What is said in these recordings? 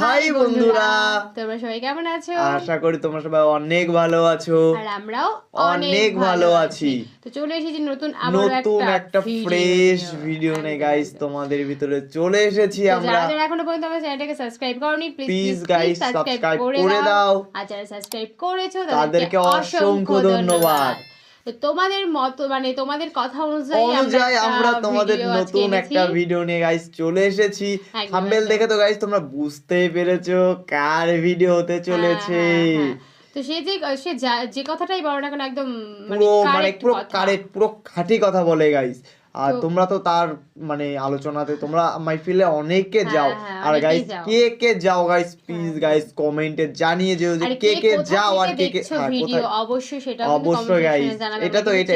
High বন্ধুরা। তোমরা সবাই কেমন আছো? আশা করি তোমরা সবাই অনেক ভালো আছো। আর আমরাও অনেক ভালো আছি। তো চলে এসেছি নতুন নতুন একটা ফ্রেশ ভিডিও নিয়ে। গাইস তোমাদের ভিতরে চলে এসেছি আমরা। যারা এখনও পর্যন্ত আমার চ্যানেলটাকে সাবস্ক্রাইব করনি প্লিজ guys, সাবস্ক্রাইব করে দাও। আর যারা সাবস্ক্রাইব করেছ তাদেরকে অসংখ্য ধন্যবাদ। তোমাদের মত মানে তোমাদের কথা অনুযায়ী আমরা তোমাদের নতুন একটা ভিডিও নিয়ে গাইস চলে এসেছি। থাম্বনেল দেখে তো গাইস তোমরা বুঝতেই পেরেছ কার ভিডিও হতে চলেছে। হ্যাঁ, হ্যাঁ, হ্যাঁ। তো সে যে সে যে কথাটাই বলো না কেন একদম পুরো মানে পুরো। কারেক্ট পুরো খাঁটি কথা বলে গাইস আর তোমরা তো তার মানে আলোচনাতে তোমরা মাইফিলে অনেকে হ্যাঁ, যাও। হ্যাঁ, আর গাইস কে কে যাও গাইস প্লিজ গাইস কমেন্টে জানিয়ে যেও যে কে কে যাও আর কে কে হ্যাঁ, অবশ্যই সেটা অবশ্যই গাইস এটা তো এটা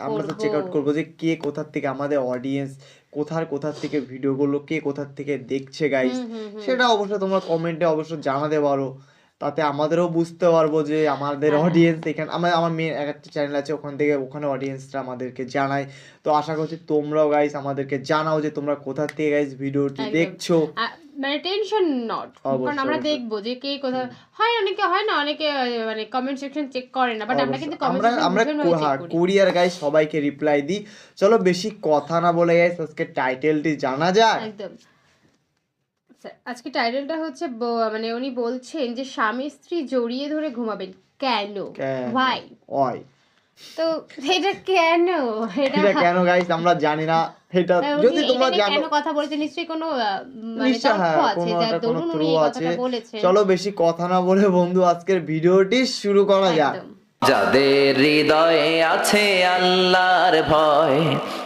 আমরা তো চেক আউট করব। যে কে কোথার থেকে আমাদের অডিয়েন্স কোথার কোথার থেকে ভিডিওগুলো কে কোথার থেকে দেখছে গাইস। সেটা অবশ্যই তোমরা কমেন্টে অবশ্যই জানাতে পারো। তাতে আমাদেরও বুঝতে পারব যে আমাদের হ্যাঁ। অডিয়েন্স এখানে আমার আমার মেন একটা চ্যানেল আছে ওখান থেকে ওখানে অডিয়েন্সরা আমাদেরকে জানায়। তো আশা করছি তোমরাও গাইস আমাদেরকে জানাও যে তোমরা কোথা থেকে গাইস ভিডিওটি দেখছ। মানে টেনশন নট কারণ আমরা দেখব যে কে কোথা হয় অনেকে হয় না অনেকে মানে কমেন্ট সেকশন চেক করে না বাট আমরা কিন্তু কমেন্ট আমরা আমরা হ্যাঁ, কুরিয়ার গাইস সবাইকে রিপ্লাই দিই। চলো বেশি কথা না বলে গাইস আজকে টাইটেলটি জানা যাক। একদম। আজকে টাইটেলটা হচ্ছে মানে উনি বলছেন যে স্বামী স্ত্রী জড়িয়ে ধরে ঘুমাবেন। কেন? ভাই ওই তো এটা কেন? এটা কেন গাইস আমরা জানি না। এটা যদি তোমরা জানো কেন কথা বলতে নিশ্চয়ই কোনো মানে নিশ্চয় হ্যাঁ তথ্য আছে যার দরুন উনি এই বলেছেন। চলো বেশি কথা না বলে বন্ধু আজকের ভিডিওটি শুরু করা যাক। যাদের হৃদয়ে আছে আল্লাহর ভয়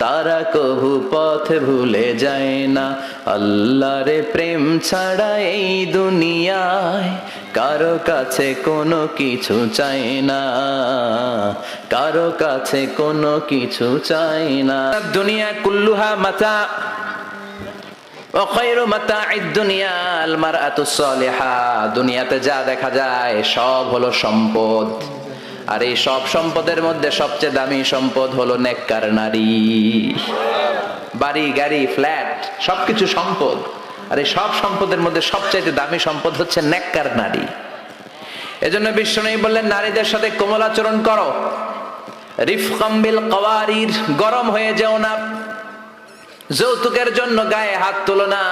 তারা কবু পথ ভুলে যায় না। আল্লাহরে প্রেম ছাড়া এই দুনিয়ায় কারও কাছে কোনো কিছু চায় না। কারও কাছে কোনো কিছু চায় না। দুনিয়া কুল্লুহা মাতা দুনিয়াতে যা দেখা যায় সব হলো সম্পদ। আর এই সব সম্পদের মধ্যে সবচেয়ে দামি সম্পদ হলো নেককার নারী। বাড়ি, গাড়ি, ফ্ল্যাট, সবকিছু সম্পদ। আর এই সব সম্পদের মধ্যে সবচাইতে দামি সম্পদ হচ্ছে নেককার নারী। এজন্য বিষ্ণু বললেন, নারীদের সাথে কোমল আচরণ করো। রিফকাম্বিল কওয়ারির, গরম হয়ে যেও না। যৌতুকের জন্য গায়ে হাত তুলো না।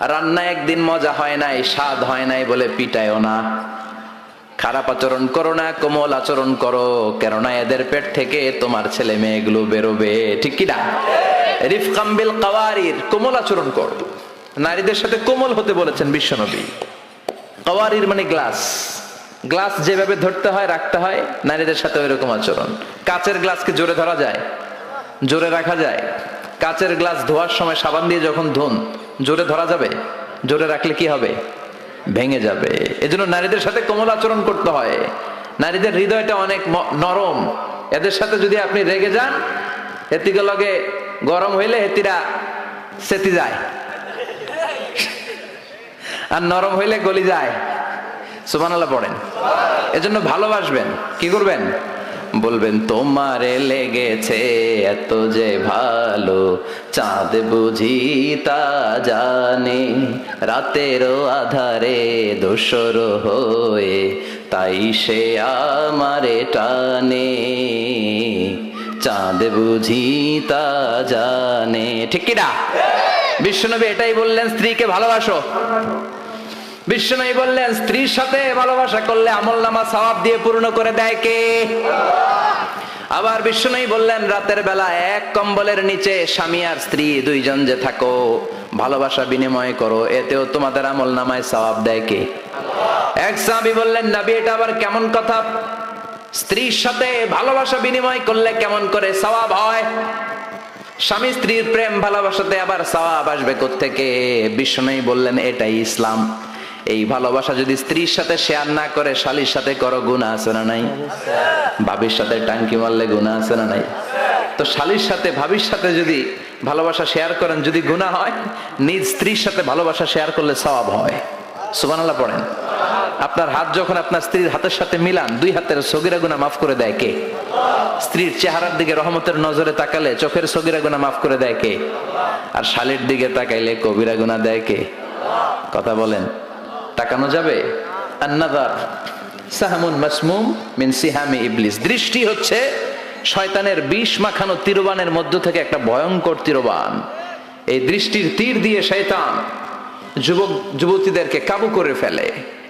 রান্না একদিন মজা হয় নাই, স্বাদ হয় নাই বলে পিটায়ও না। খারাপ আচরণ করো না, কোমল আচরণ করো, কেননা এদের পেট থেকে তোমার ছেলে মেয়েগুলো বেরোবে, ঠিক কি কিনা রিফকাম্বিল কাওয়ারির, কোমল আচরণ করো। নারীদের সাথে কোমল হতে বলেছেন বিশ্বনবী। কাওয়ারির মানে গ্লাস। গ্লাস যেভাবে ধরতে হয়, রাখতে হয়, নারীদের সাথে ওইরকম আচরণ। কাচের গ্লাসকে জোরে ধরা যায়? জোরে রাখা যায়। কাচের গ্লাস ধোয়ার সময় সাবান দিয়ে যখন ধুন, জোরে ধরা যাবে? জোরে রাখলে কি হবে? ভেঙে যাবে। এজন্য নারীদের সাথে কোমল আচরণ করতে হয়। নারীদের হৃদয়টা অনেক নরম। এদের সাথে যদি আপনি রেগে যান, হেতিকে লগে গরম হইলে হেতিরা সেতি যায়। আর নরম হইলে গলি যায়। সুবহানাল্লাহ পড়েন। এজন্য ভালোবাসবেন। কি করবেন? বলবেন, তোমারে লেগেছে এত যে ভালো, চাঁদ বুঝি তা জানে। রাতেরও আধারে দোসর হয়ে, তাই সে আমারে টানে। চাঁদ বুঝি তা জানে। ঠিক কিনা বিশ্বনবী এটাই বললেন, স্ত্রীকে ভালোবাসো। বিষ্ণু বললেন, স্ত্রীর সাথে ভালোবাসা করলে আমল নামা সওয়াব দিয়ে পূর্ণ করে দেয় কে? আবার বিষ্ণুই বললেন, রাতের বেলা এক কম্বলের নিচে স্বামী আর স্ত্রী দুইজন যে থাকো, ভালোবাসা বিনিময় করো, এতেও তোমাদের আমল নামায় সওয়াব দেয় কে? এক সাহাবী বললেন, নবী, এটা আবার কেমন কথা? স্ত্রীর সাথে ভালোবাসা বিনিময় করলে কেমন করে সওয়াব হয়? স্বামী স্ত্রীর প্রেম ভালোবাসাতে আবার সওয়াব আসবে থেকে বিষ্ণুই বললেন, এটাই ইসলাম। এই ভালোবাসা যদি স্ত্রীর সাথে শেয়ার না করে, শালির সাথে করো গুণা আছে না নাই? ভাবির সাথে টাঙ্কি মারলে গুণা আছে না নাই? তো শালির সাথে, ভাবির সাথে যদি ভালোবাসা শেয়ার করেন, যদি গুণা হয়, নিজ স্ত্রীর সাথে ভালোবাসা শেয়ার করলে সওয়াব হয়। সুবহানাল্লাহ পড়েন। আপনার হাত যখন আপনার স্ত্রীর হাতের সাথে মিলান, দুই হাতের সগিরা গুণা মাফ করে দেয় কে? স্ত্রীর চেহারার দিকে রহমতের নজরে তাকালে চোখের সগিরা গুণা মাফ করে দেয় কে? আর শালির দিকে তাকাইলে কবিরা গুণা দেয় কে? কথা বলেন। তাকানো যাবে? দৃষ্টি হচ্ছে শয়তানের বিষ মাখানো তীরবানের মধ্য থেকে একটা ভয়ঙ্কর তীরবান। এই দৃষ্টির তীর দিয়ে শয়তান যুবক, যুবতীদেরকে কাবু করে ফেলে।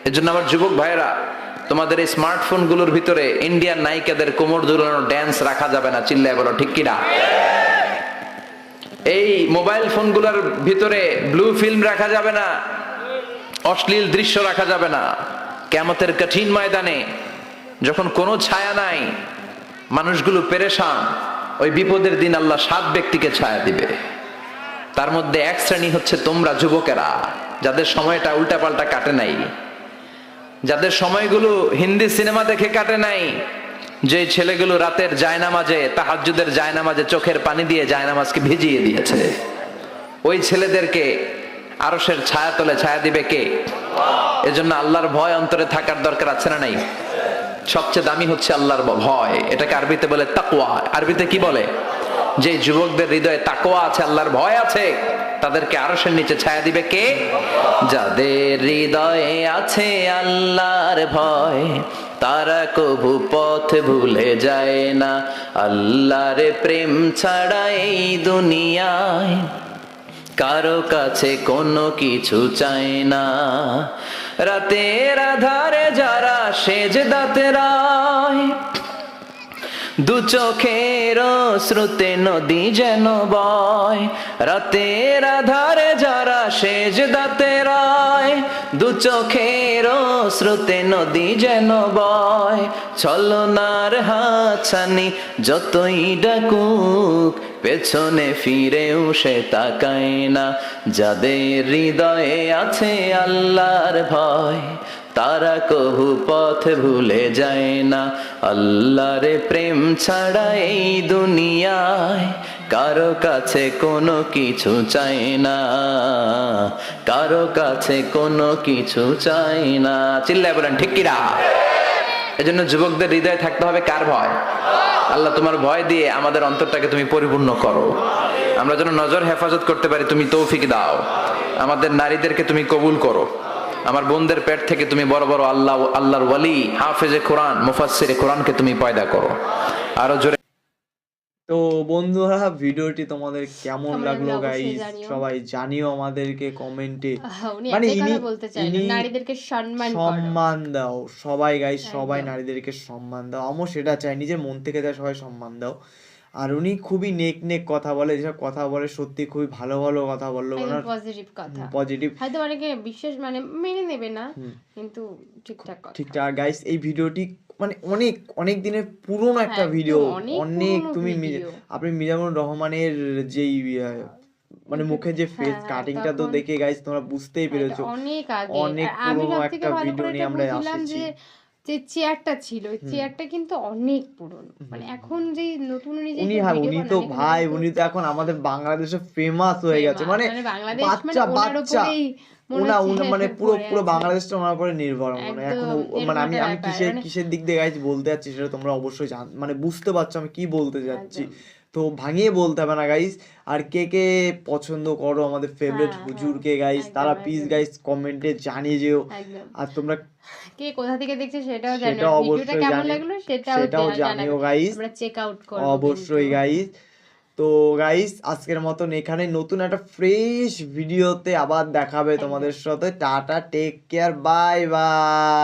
এজন্য আমার যুবক ভাইয়েরা, তোমাদের এই স্মার্টফোনগুলোর ভিতরে ইন্ডিয়ান নায়িকাদের কোমর দুলানো ড্যান্স রাখা যাবে না, চিল্লায় বলো, ঠিক কিনা? এই মোবাইল ফোনগুলোর ভিতরে ব্লু ফিল্ম রাখা যাবে না অশ্লীল দৃশ্য রাখা যাবে না। কেমতের কঠিন ময়দানে যখন কোনো ছায়া নাই, মানুষগুলো পেরেশান, ওই বিপদের দিন আল্লাহ সাত ব্যক্তিকে ছায়া দিবে। তার মধ্যে এক শ্রেণি হচ্ছে তোমরা যুবকেরা, যাদের সময়টা উল্টাপাল্টা কাটে নাই। যাদের সময়গুলো হিন্দি সিনেমা দেখে কাটে নাই, যে ছেলেগুলো রাতের জায়নামাজে, তাহাজ্জুদের জায়নামাজে চোখের পানি দিয়ে জায়নামাজকে ভিজিয়ে দিয়েছে। ওই ছেলেদেরকে আরসের ছায়া তলে ছায়া দিবে কে? এজন্য আল্লাহর ভয় অন্তরে থাকার দরকার আছে না নাই? সবচেয়ে দামি হচ্ছে আল্লাহর ভয়। এটাকে আরবিতে বলে তাকওয়া। আরবিতে কি বলে? যে যুবকদের হৃদয়ে তাকওয়া আছে, আল্লাহর ভয় আছে, তাদেরকে আরশের নিচে ছায়া দিবে কে? যাদের হৃদয়ে আছে আল্লাহর ভয়, তারা কভু পথ ভুলে যায় না। আল্লাহর প্রেম ছাড়া এই দুনিয়ায় কারও কাছে কোনো কিছু চাই না। রাতের আধারে যারা সেজ দাতে দু চোখের শ্রুতে নদী যেন বয়। রাতের আধারে যারা সেজ দাতে রায়, দু চোখের শ্রুতে নদী যেন বয়। ছলনার হাছানি যতই ডাকুক পেছনে ফিরেও সে তাকায় না। যাদের হৃদয়ে আছে আল্লাহর ভয়, তারা কহু পথ ভুলে যায় না। আল্লাহর প্রেম ছাড়া এই দুনিয়ায় কারও কাছে কোনো কিছু চাই না। কারও কাছে কোনো কিছু চাই না। চিল্লায় বলেন, ঠিক কিরা এজন্য যুবকদের হৃদয়ে থাকতে হবে কার ভয়? আল্লাহ তোমার ভয় দিয়ে আমাদের অন্তরটাকে তুমি পরিপূর্ণ করো। আমরা যেন নজর হেফাজত করতে পারি, তুমি তৌফিক দাও। আমাদের নারীদেরকে তুমি কবুল করো। আমার বোনদের পেট থেকে তুমি বড় বড় আল্লাহ, আল্লাহর ওয়ালি, হাফেজে কোরআন মুফাসের কোরআনকে তুমি পয়দা করো। আরও জোরে তো বন্ধুরা ভিডিওটি তোমাদের কেমন লাগল গাইস সবাই জানিও আমাদেরকে কমেন্টে। মানে ইনি- নারীদেরকে সম্মান করো। সম্মান দাও। সবাই গাইস সবাই নারীদেরকে সম্মান দাও। আমও সেটা চাই নিজের মন থেকে দেয় সবাই সম্মান দাও। আর উনি খুবই নেক নেক কথা বলে যেসব কথা বলে সত্যি খুবই ভালো ভালো কথা বলল ওনার। পজিটিভ কথা। পজিটিভ হয়তো অনেকে বিশ্বাস মানে মেনে নেবে না কিন্তু ঠিকঠাক কথা। ঠিকঠাক। গাইস এই ভিডিওটি মানে অনেক অনেক দিনের পুরনো একটা ভিডিও অনেক অনেক তুমি আপনি মিজামুর রহমানের যেই মানে মুখে যে ফেস হ্যাঁ, কাটিংটা তো দেখে গাইস তোমরা বুঝতেই পেরেছ। অনেক আগে। অনেক পুরনো একটা ভিডিও নিয়ে আমরা আসছি যে চেয়ারটা ছিল চেয়ারটা কিন্তু অনেক পুরনো। মানে এখন যে নতুন উনি যে উনি হ্যাঁ উনি তো ভাই উনি তো এখন আমাদের বাংলাদেশে ফেমাস হয়ে গেছে। মানে বাংলাদেশ মানে বাচ্চা ওনার বাচ্চা। মনে ওনা ওনা মানে পুরো পুরো। বাংলাদেশটা ওনার উপরে নির্ভর মানে এখন মানে আমি আমি কিসের মানে- কিসের দিক দিয়ে গাইজ বলতে যাচ্ছি সেটা তোমরা অবশ্যই জান মানে বুঝতে পারছ আমি কি বলতে যাচ্ছি। তো ভাঙিয়ে বলতে হবে না গাইস আর কে কে পছন্দ করো আমাদের ফেভারিট হ্যাঁ, হুজুরকে গাইস তারা প্লিজ গাইস কমেন্টে জানিয়ে যেও। আর তোমরা কে কোথা থেকে দেখছে সেটাও জানো সেটা ভিডিওটা অবশ্যই কেমন লাগল সেটাও জানিও গাইস আমরা চেক আউট করব অবশ্যই গাইস তো গাইস আজকের মতন এখানে। নতুন একটা ফ্রেশ ভিডিওতে আবার দেখাবে তোমাদের সাথে। Tata take care bye bye